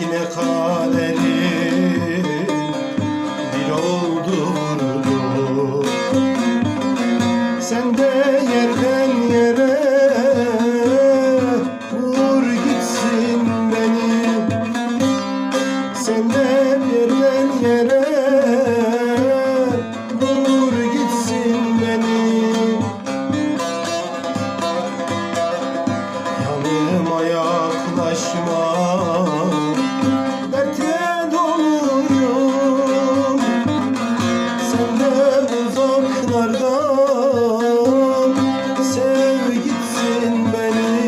Belki ne kaderim bir oldu vurdu Sen de yerden yere vur gitsin beni. Sen de yerden yere vur gitsin beni. Yanıma yaklaşma. স্বর্গ